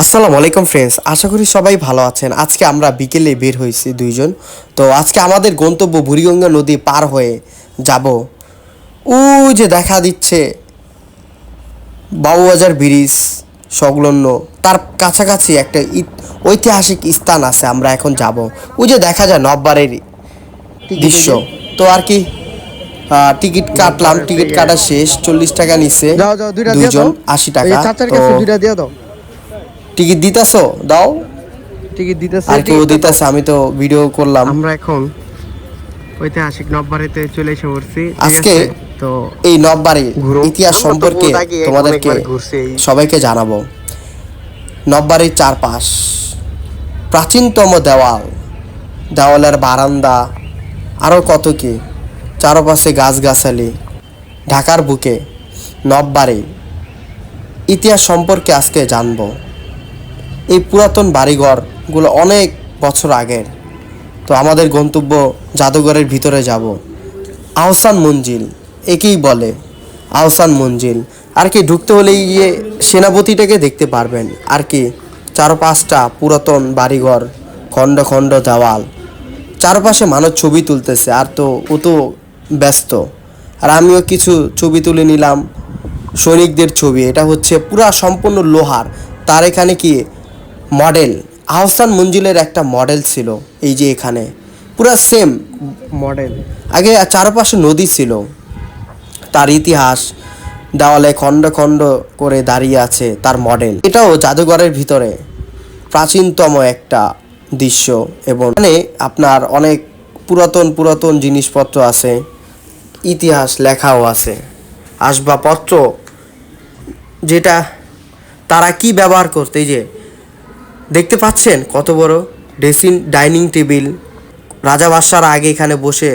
আসসালামু আলাইকুম ফ্রেন্ডস আশা করি সবাই ভালো আছেন। আজকে আমরা বিকেলে বের হয়েছি দুইজন। তো আজকে আমাদের গন্তব্য বুড়িগঙ্গা নদী পার হয়ে যাব। ও যে দেখা দিচ্ছে বাবুবাজার ব্রিজ সংলগ্ন। তার কাছাকাছি একটা ঐতিহাসিক স্থান আছে আমরা এখন যাব। ওই যে দেখা যায় নববারের দৃশ্য। তো আর কি টিকিট কাটলাম টিকিট কাটা শেষ চল্লিশ টাকা নিচ্ছে দুইজন আশি টাকা। চাচার কাছে দুইটা দিয়ে দাও। টিকিট দিতাছো? দাও। টিকিট দিতেছে আর কেউ দিতেছে। আমি তো ভিডিও করলাম। আমরা এখন ঐতিহাসিক নববাড়িতে চলে এসে পড়ছি। আজকে তো এই নববাড়ি ইতিহাস সম্পর্কে তোমাদেরকে সবাইকে জানাব। নববাড়ির চারপাশ প্রাচীনতম দেওয়াল দেওয়ালের বারান্দা আরও কত কি? চারপাশে গাছগাছালি ঢাকার বুকে নববাড়ি ইতিহাস সম্পর্কে আজকে জানব। এই পুরাতন বাড়িঘরগুলো অনেক বছর আগের। তো আমাদের গন্তব্য জাদুঘরের ভিতরে যাব। আহসান মঞ্জিল, একেই বলে আহসান মঞ্জিল। আর কি ঢুকতে হলেই গিয়ে সেনাপতিটাকে দেখতে পারবেন। আর কি চার পাঁচটা পুরাতন বাড়িঘর, খণ্ড খণ্ড দেওয়াল। চারপাশে মানুষ ছবি তুলতেছে, আর তো ও তো ব্যস্ত। আর আমিও কিছু ছবি তুলে নিলাম, সৈনিকদের ছবি। এটা হচ্ছে পুরা সম্পূর্ণ লোহার। তার এখানে কি মডেল। আহসান মঞ্জিলের একটা মডেল ছিল এই যে এখানে। পুরা সেম মডেল। আগে চারপাশে নদী ছিল। তার ইতিহাস, দেওয়ালে খণ্ড খণ্ড করে দাঁড়িয়ে আছে তার মডেল। এটাও জাদুঘরের ভিতরে। প্রাচীনতম একটা দৃশ্য এবং এখানে আপনার অনেক পুরাতন পুরাতন জিনিসপত্র আছে, ইতিহাস লেখাও আছে। আসবাবপত্র যেটা তারা কি ব্যবহার করতে যে দেখতে পাচ্ছেন কত বড় ড্রেসিং, ডাইনিং টেবিল। রাজা বাদশার আগে এখানে বসে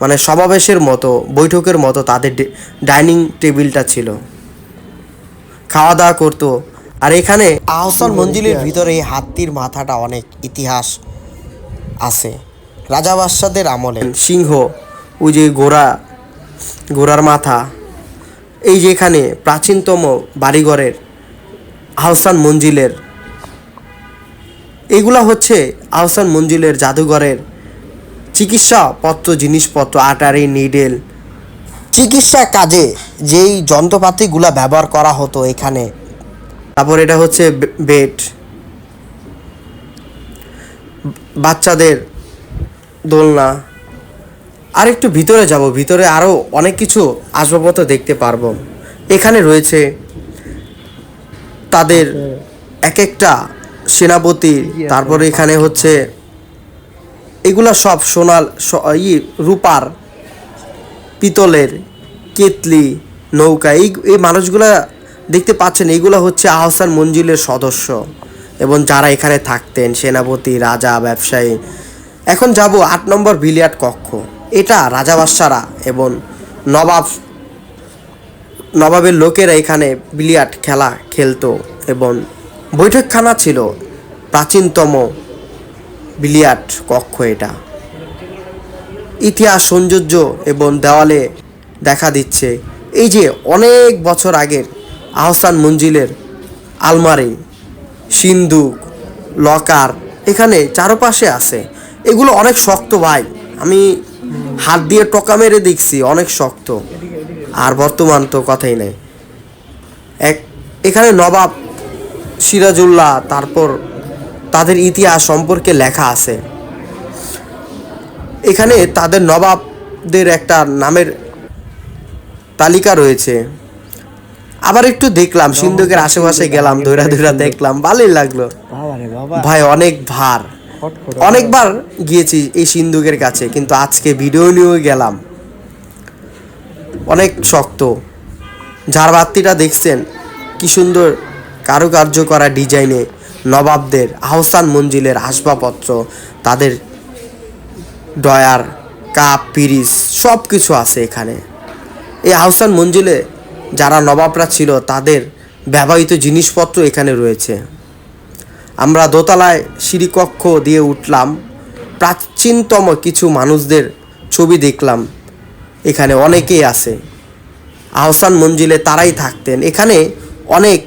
মানে সমাবেশের মতো, বৈঠকের মতো তাদের ডাইনিং টেবিলটা ছিল। খাওয়া দাওয়া করতো। আর এখানে আহসান মঞ্জিলের ভিতরে এই হাতির মাথাটা অনেক ইতিহাস আছে। রাজা বাদশাদের আমলে। সিংহ, ওই যে ঘোড়া ঘোড়ার মাথা। এই যে এখানে প্রাচীনতম বাড়িঘরের আহসান মঞ্জিলের এগুলা হচ্ছে আহসান মঞ্জিলের জাদুঘরের চিকিৎসাপত্র জিনিসপত্র আটারি নিডেল। চিকিৎসা কাজে যেই যন্ত্রপাতিগুলা ব্যবহার করা হতো এখানে। তারপর এটা হচ্ছে বেড। বাচ্চাদের দোলনা। আর একটু ভিতরে যাব ভিতরে আরও অনেক কিছু আসবাবপত্র দেখতে পারব। এখানে রয়েছে তাদের এক একটা সেনাপতি তারপরে এখানে হচ্ছে এগুলা সব সোনাল ই রূপার পিতলের কেতলি নৌকা এই এই মানুষগুলা দেখতে পাচ্ছেন এইগুলো হচ্ছে আহসান মঞ্জিলের সদস্য এবং যারা এখানে থাকতেন সেনাপতি রাজা ব্যবসায়ী। এখন যাব আট নম্বর বিলিয়ার্ড কক্ষ। এটা রাজা বাদশারা এবং নবাব নবাবের লোকেরা এখানে বিলিয়ার্ড খেলা খেলতো এবং বৈঠকখানা ছিল। প্রাচীনতম বিলিয়ার্ড কক্ষ এটা। ইতিহাস, সৌন্দর্য এবং দেওয়ালে দেখা দিচ্ছে এই যে অনেক বছর আগের আহসান মঞ্জিলের আলমারি, সিন্দুক, লকার এখানে চারপাশে আছে। এগুলো অনেক শক্ত ভাই। আমি হাত দিয়ে টকা মেরে দেখছি, অনেক শক্ত। আর বর্তমান তো কথাই নেই। এক, এখানে নবাব সিরাজুল্লাহ, তারপর তাদের ইতিহাস সম্পর্কে লেখা আছে। এখানে তাদের নবাবদের একটা নামের তালিকা রয়েছে। আবার একটু দেখলাম, সিন্ধুকের আশেপাশে গেলাম ধৈরা ধৈরা দেখলাম, ভালোই লাগল। ভাই, অনেক ভার। অনেকবার গিয়েছি এই সিন্ধুকের কাছে, কিন্তু আজকে ভিডিও নিয়েও গেলাম। অনেক শক্ত। ঝাড়বাতিটা দেখছেন, কি সুন্দর কারুকার্য করা ডিজাইনে নবাবদের, আহসান মঞ্জিলের আসবাবপত্র, তাদের ডয়ার, কাপ, পিরিস সব কিছু আছে এখানে। এই আহসান মঞ্জিলে যারা নবাবরা ছিল, তাদের ব্যবহৃত জিনিসপত্র এখানে রয়েছে। আমরা দোতলায় সিঁড়িকক্ষ দিয়ে উঠলাম। প্রাচীনতম কিছু মানুষদের ছবি দেখলাম। এখানে অনেকেই আছে। আহসান মঞ্জিলে তারাই থাকতেন। এখানে অনেক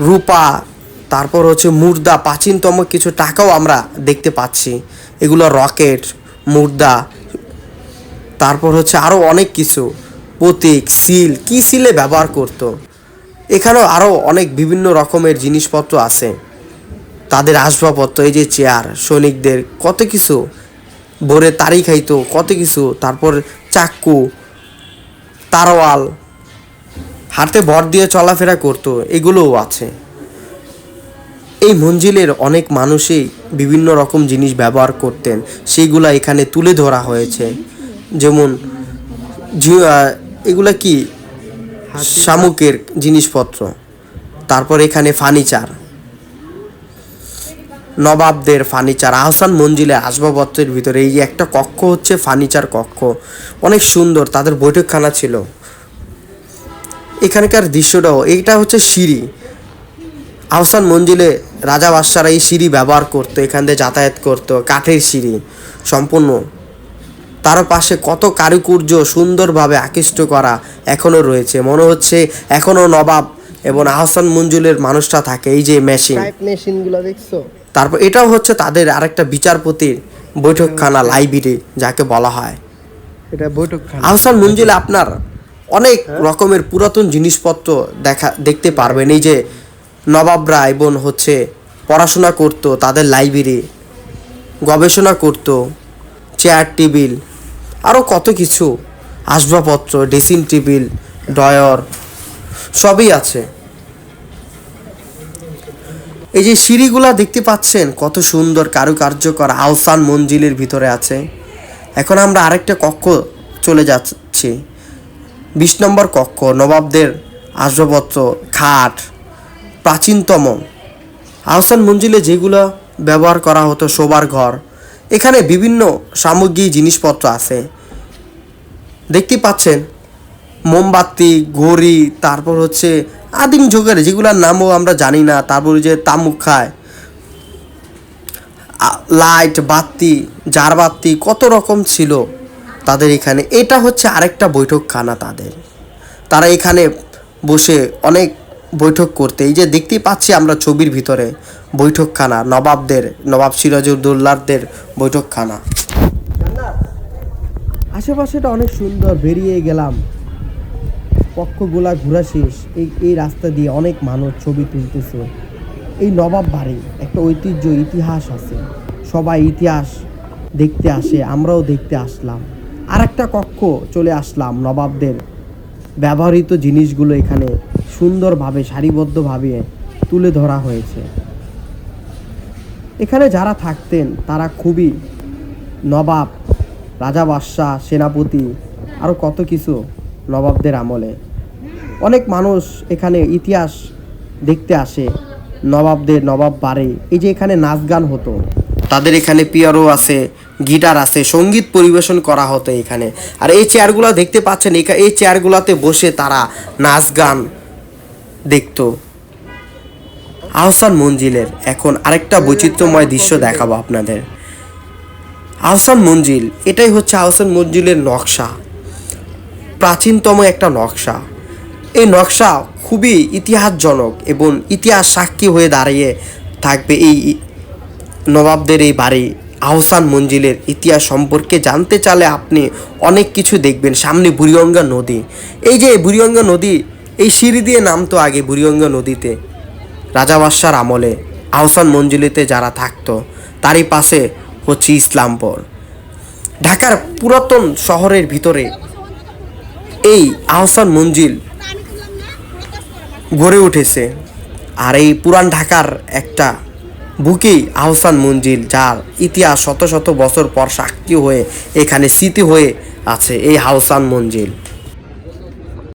রূপা, তারপর হচ্ছে মুর্দা, প্রাচীনতম কিছু টাকাও আমরা দেখতে পাচ্ছি। এগুলো রকেট, মুর্দা, তারপর হচ্ছে আরও অনেক কিছু, প্রতীক, সিল, কি সিলে ব্যবহার করতো। এখানেও আরও অনেক বিভিন্ন রকমের জিনিসপত্র আছে। তাদের আসবাবপত্র, এই যে চেয়ার, সৈনিকদের কত কিছু ভোরে তারি খাইতো, কত কিছু, তারপর চাক্কু তারওয়াল হাতে ভর দিয়ে চলাফেরা করতো এগুলোও আছে। এই মঞ্জিলের অনেক মানুষই বিভিন্ন রকম জিনিস ব্যবহার করতেন সেইগুলা এখানে তুলে ধরা হয়েছে। যেমন এগুলা কি? শামুকের জিনিসপত্র তারপর এখানে ফার্নিচার। নবাবদের ফার্নিচার আহসান মঞ্জিলে আসবাবপত্রের ভিতরে এই একটা কক্ষ হচ্ছে ফার্নিচার কক্ষ। অনেক সুন্দর তাদের বৈঠকখানা ছিল। এখানকার দৃশ্যটাও এইটা হচ্ছে সিঁড়ি। আহসান মঞ্জিলে রাজা বাদশারা এই সিঁড়ি ব্যবহার করতো এখান দিয়ে যাতায়াত করতো কাঠের সিঁড়ি সম্পূর্ণ। তার পাশে কত কারুকুর্য সুন্দরভাবে আকৃষ্ট করা এখনও রয়েছে। মনে হচ্ছে এখনও নবাব এবং আহসান মঞ্জুলের মানুষটা থাকে এই যে মেশিন। মেশিনগুলো দেখছ? তারপর এটাও হচ্ছে তাদের আরেকটা বিচারপতির বৈঠকখানা লাইব্রেরি যাকে বলা হয়। এটা বৈঠকখানা। আহসান মঞ্জিলে আপনার অনেক রকমের পুরাতন জিনিসপত্র দেখা দেখতে পারবেন। এই যে নবাবরা এবং হচ্ছে পড়াশোনা করতো তাদের লাইব্রেরি গবেষণা করতো চেয়ার টেবিল আরও কত কিছু আসবাবপত্র ড্রেসিং টেবিল ড্রয়ার সবই আছে। এই যে সিঁড়িগুলা দেখতে পাচ্ছেন কত সুন্দর কারুকার্য করা আহসান মঞ্জিলের ভিতরে আছে। এখন আমরা আরেকটা কক্ষ চলে যাচ্ছি। বিশ নম্বর কক্ষ, নবাবদের আসবাবপত্র, খাট, প্রাচীনতম। আহসান মঞ্জিলে যেগুলো ব্যবহার করা হতো শোবার ঘর, এখানে বিভিন্ন সামগ্রী, জিনিসপত্র আছে। দেখতে পাচ্ছেন, মোমবাতি, ঘড়ি, তারপর হচ্ছে আদিম যুগের যেগুলোর নামও আমরা জানি না, তারপর যে তামুক খায় লাইট, বাতি জার বাতি কত রকম ছিল। তাদের এখানে, এটা হচ্ছে আরেকটা বৈঠকখানা তাদের। তারা এখানে বসে অনেক বৈঠক করতে, এই যে দেখতেই পাচ্ছি আমরা ছবির ভিতরে বৈঠকখানা, নবাবদের, নবাব সিরাজউদ্দৌলাদের বৈঠকখানা। আশেপাশেটা অনেক সুন্দর, বেরিয়ে গেলাম। পক্ষগুলা ঘোরা শেষ, এই এই রাস্তা দিয়ে অনেক মানুষ ছবি তুলতেছে। এই নবাব বাড়ি, একটা ঐতিহ্য, ইতিহাস আছে। সবাই ইতিহাস দেখতে আসে, আমরাও দেখতে আসলাম। আর একটা কক্ষ চলে আসলাম নবাবদের। ব্যবহৃত জিনিসগুলো এখানে সুন্দরভাবে, সারিবদ্ধভাবে তুলে ধরা হয়েছে। এখানে যারা থাকতেন, তারা খুবই নবাব, রাজা বাদশাহ, সেনাপতি, আরও কত কিছু নবাবদের আমলে। অনেক মানুষ এখানে ইতিহাস দেখতে আসে, নবাবদের নবাব বাড়ি এই যে এখানে নাচ গান হতো। তাদের এখানে পিয়ারো আছে, গিটার আছে, সংগীত পরিবেশন করা হতো এখানে। আর এই চেয়ারগুলো দেখতে পাচ্ছেন এই চেয়ারগুলোতে বসে তারা নাচ গান দেখত। আহসান মঞ্জিলের এখন আরেকটা বৈচিত্র্যময় দৃশ্য দেখাবো আপনাদের। আহসান মঞ্জিল, এটাই হচ্ছে আহসান মঞ্জিলের নকশা। প্রাচীনতম একটা নকশা। এই নকশা খুবই ইতিহাসজনক এবং ইতিহাস সাক্ষী হয়ে দাঁড়িয়ে থাকবে এই নবাবদের এই বাড়ি, আহসান মঞ্জিলের ইতিহাস সম্পর্কে জানতে চালে আপনি অনেক কিছু দেখবেন। সামনে বুড়িগঙ্গা নদী। এই যে বুড়িগঙ্গা নদী, এই সিঁড়ি দিয়ে নামতো আগে বুড়িগঙ্গা নদীতে। রাজা বাদশার আমলে আহসান মঞ্জিলিতে যারা থাকতো, তারই পাশে হচ্ছে ইসলামপুর। ঢাকার পুরাতন শহরের ভিতরে এই আহসান মঞ্জিল গড়ে উঠেছে। আর এই পুরান ঢাকার একটা বুকেই আহসান মঞ্জিল যার ইতিহাস শত শত বছর পর সাক্ষী হয়ে এখানে স্মৃতি হয়ে আছে এই হাউসান মঞ্জিল।